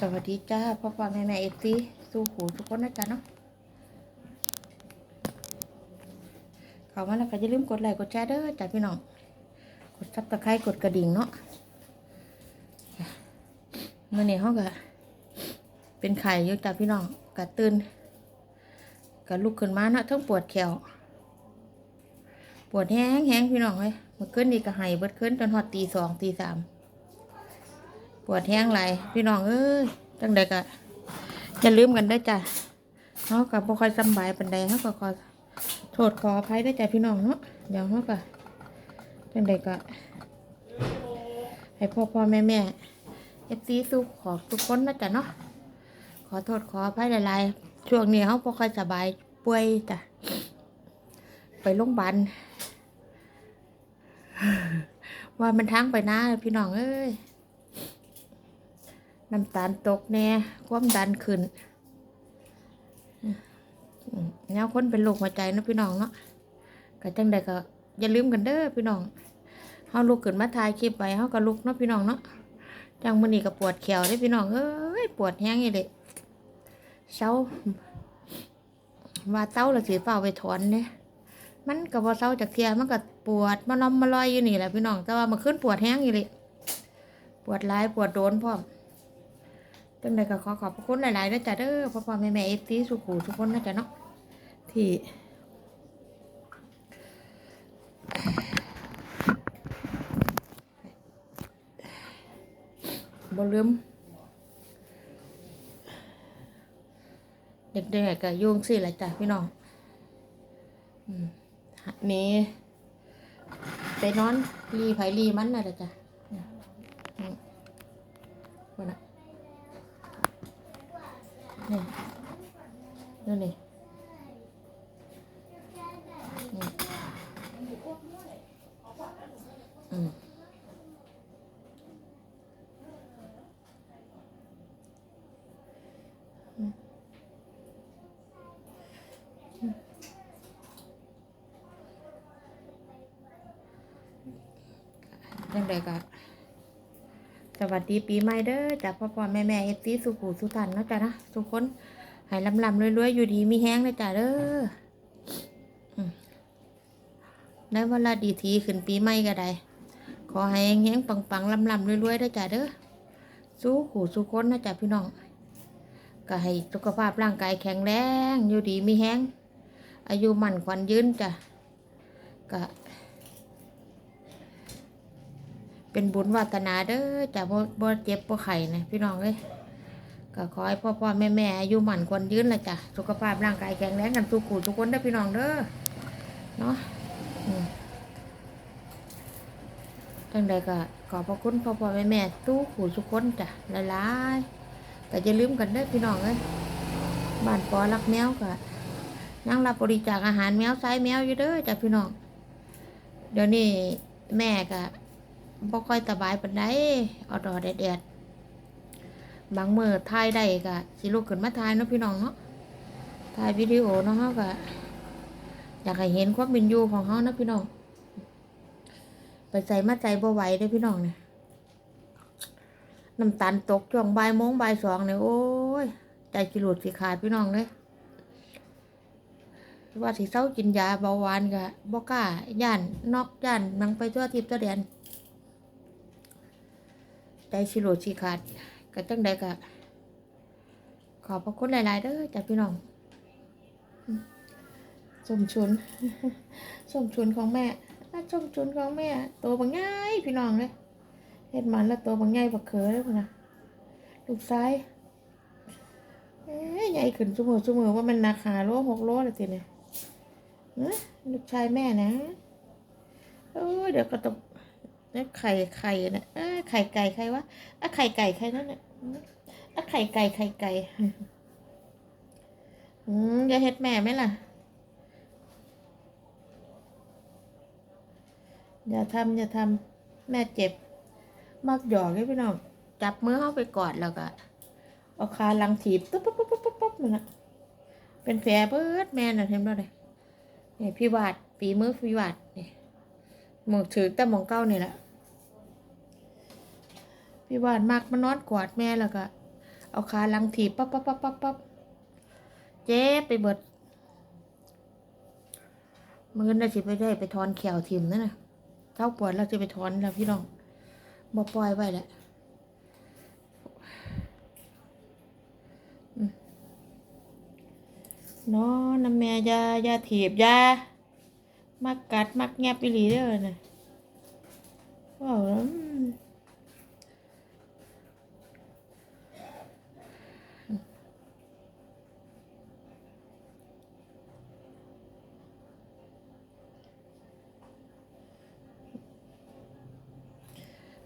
สวัสดีจ้าพ่อพ่อแม่แม่เอฟซีสู้หูทุกคนนะจ๊ะเนาะเข้ามาแล้วก็อย่าลืมกดไลค์กดแชร์เด้อจ้ะพี่น้อง กดซับตะไคร้กดกระดิ่งเนาะเมื่อนี้เขาก็เป็นไข่อยู่จ้ะพี่น้องกะตื่นกะลุกขึ้นมาเนาะทั้งปวดแขวปวดแห้งแห้งพี่น้องเลยเมื่อคืนนี่ก็ไห้เบิดคืนจนฮอดตีสองตีสาม ปวดแห้งไหลพี่น้องเอ้ยจังใดก็อย่าลืมกันได้จ้ะเนาะกับบ่ค่อยสบายปานใดเฮาก็ขอโทษขออภัยได้จ้ะพี่น้องเนาะเดี๋ยวเฮาก็จังใดก็ให้พ่อพ่อแม่แม่ FC ทุกขอทุกคนนะจ้ะเนาะขอโทษขออภัยหลายๆช่วงนี้เฮาบ่ค่อยสบายป่วยจ้ะไปโรงพยาบาลว่ามันทางไปนะพี่น้องเอ้ย น้ำตาลตกแน่ความดันขึ้นอืมแนวคนเป็นโรคหัวใจนะพี่น้องเนาะก็จังใดก็อย่าลืมกันเด้อพี่น้องเฮาลุกขึ้นมาถ่ายคลิปไว้เฮาก็ลุกเนาะพี่น้องเนาะจังมื้อนี้ก็ปวดแขวเด้พี่น้องเอ้ยปวดแฮงอีเด้เช้าว่าเต้าละสิเฝ้าไปถอนเด้มันก็บ่เศร้าจากเทียมันก็ปวดมาล้อมมาลอยอยู่นี่แหละพี่น้องแต่ว่ามันขึ้นปวดแฮงอีเลยปวดหลายปวดโดนพร้อ จังใดก็ขอขอบพระคุณหลายๆนะจ๊ะเด้อพ่อพ่อแม่แม่เอฟซีสุขูทุกคนนะจ๊ะเนาะที่บ่ลืมเด็กๆก็ยุ่งสิหละจ้ะพี่น้องอืมนี่ไปนอนรีไผรีมันน่ะจ้ะ นี่ดูนี่อืมอืมอืมจังใดก็ สวัสดีปีใหม่เด้อจากพ่อพ่อแม่แม่เอฟซีสุขุสุทันนะจ้ะนะทุกคนให้ลำลำรวยๆอยู่ดีมีแห้งเลยจ้ะเด้ออืมในเวลาดีทีขึ้นปีใหม่ก็ได้ขอให้แห้งๆปังๆลำลำรวยๆได้จ้ะเด้อสู้ขู่สู้คนนะจ้ะพี่น้อง ก็ให้สุขภาพร่างกายแข็งแรงอยู่ดีมีแห้งอายุมั่นขวัญยืนจ้ะก็ เป็นบุญวาสนาเด้อจ้ะบ่บ่เจ็บบ่ไข้นะพี่น้องเอ้ยก็ขอให้พ่อพ่อแม่แม่อายุหมันควรยืนเลยจ้ะสุขภาพร่างกายแข็งแรงกันทุกขู่ทุกคนได้พี่น้องเด้อเนาะอืมจังใดก็ขอพระคุณพ่อพ่อแม่แม่ตู้ขู่ทุกคนจ้ะหลายๆก็อย่าลืมกันเด้พี่น้องเอ้ยบ้านปอรักแมวก็ยังรับบริจาคอาหารแมวไซส์แมวอยู่เด้อจ้ะพี่น้องเดี๋ยวนี้แม่ก็ บ่ค่อยสบายปานใดอดอดแดดๆบางมือถ่ายได้ก็สิลุกขึ้นมาถ่ายเนาะพี่น้องเนาะถ่ายวิดีโอเนาะเฮาก็อยากให้เห็นความเป็นอยู่ของเฮานะพี่น้องไปใส่มาใจบ่ไหวเด้พี่น้องเนี่ยน้ำตาลตกช่วงบ่ายโมงบ่ายสองเนี่ยโอ้ยใจกิหลุดสิขาดพี่น้องเลยว่าสิเศร้ากินยาเบาหวานก็บ่กล้าย่านนอกย่านนังไปทั่วทิพย์ทั่วแดน ใจสิหลุดสิขาดก็จังใดก็ขอบพระคุณหลาย ๆเด้อจากพี่น้องอืมสมชุนสมชุนของแม่อะสมชุนของแม่ตัวบางง่ายพี่น้องเลยเฮ็ดมันแล้วตัวบางง่ายบักเขอเลยนะลูกซ้ายเอ้ยใหญ่ขึ้นจุมือจุมือว่ามันนักหาโลหกโลเลยทีเนี่ยเอ้ยลูกชายแม่นะเออเดี๋ยวก็ต้อง เนี่ยไข่ไข่นะอ้ยไข่ไก่ใครวะอะไข่ไก่ใครนั่นเนี่ยอะไข่ไก่ไข่ไก่อืมอย่าเฮ็ดแม่ไหมล่ะอย่าทำอย่าทำแม่เจ็บ มากหยอกให้พี่น้อง จับมือเข้าไปกอดแล้วก็เอาคาลังถีบตุ๊บปุ๊บปุ๊บปุ๊บปุ๊บปุ๊บนั่นน่ะเป็นแผลเบิดแม่น่ะเห็นบ่เลยนี่พี่วาดฝีมือพี่วาดนี่หมองถือแต่หมองเก้านี่แหละ พี่วาดมากมานอนกอดแม่แล้วก็ เอาขาลังถีบปั๊บปั๊บปั๊บปั๊บปั๊บเจ็บไปเบิดมือน่าจะไปได้ไปถอนแขวทิมนั่นนะเท้าปวดแล้วจะไปถอนแล้วพี่น้องบ่ปล่อยไว้แหละอืมนอนน้ำแม่ยายาถีบยามักกัดมักแงบอีหลีเด้อน่ะว้าวแล้ว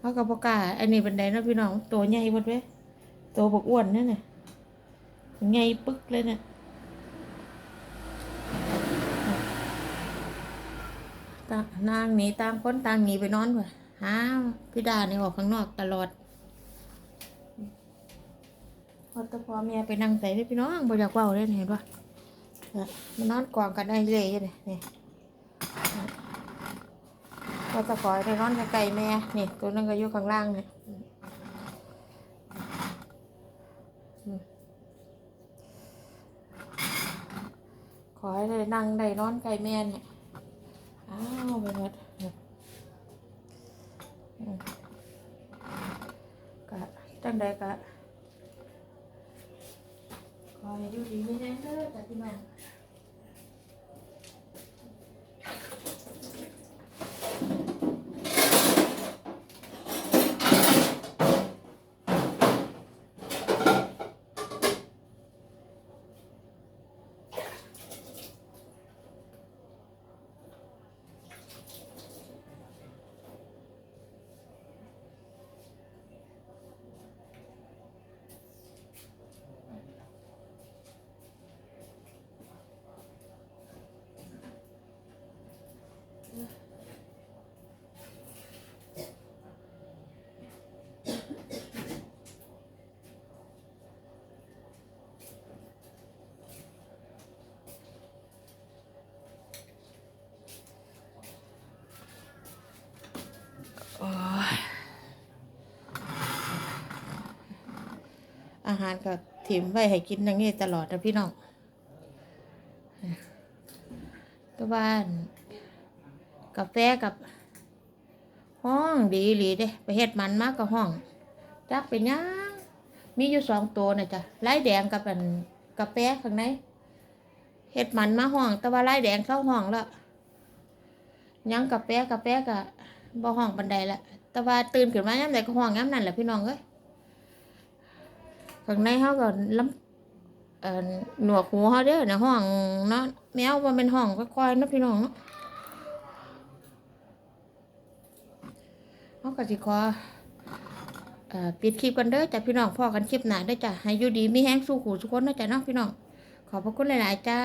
อืม เขากับกล้าอันนี้เป็นไดเนาะพี่น้องตัวใหญ่หมดเว้ยตัวบกอ้วนนั่นน่ะใหญ่ปึ๊กเลยเนี่ยต่างนางหนีตามคนต่างหนีไปนอนว่ะหาพี่ดาเนี่ออกข้างนอกตลอดพอตะพอเมียไปนั่งใส่พี่น้องบ่อยากเว้าเลยเห็นปะเนี่ยมานอนกองกันได้เลยเนี่ย นี่ก็จะขอให้ไปนอนไกลแม่นี่ตัวนึงก็อยู่ข้างล่างเนี่ยขอให้ได้นั่งได้นอนไกลแม่เนี่ยอ้าวไปหมดเกะจังใดกะขอให้อยู่ดีไม่แน่เด้อจ้ะพี่น้อง อาหารก็ถิ่มไว้ให้กินอย่างนี้ตลอดนะพี่น้องก็บ้านกาแฟกับห้องดีหลีเด้ไปเฮ็ดมันมากกับห้องจักเป็นยังมีอยู่สองตัวนะจ๊ะไลายแดงกับอันกาแฟข้างในเฮ็ดมันมาห้อง แต่ว่าลายแดงเข้าห้องแล้วยังกาแฟกาแฟกะบ่ห้องบันไดละแต่ว่าตื่นขึ้นมายามใดก็ห้องยามนั้นแหละพี่น้องเอ้ย ข้างในเฮาก็ลำเอ่อหนวกหูเขาเด้อในะห้องเนาะแมวบ่แม่นห้องค่อยๆนะพี่น้องเนาะเขาก็สิขอเอ่อปิดคลิปกันเด้อจ้ะพี่น้องพ่อกันคลิปหน้าเด้อจ้ะให้อยู่ดีมีแห้งสู้ขู่สุกคนนะจ้ะเนาะพี่น้องขอบพระคุณหลายๆจ้า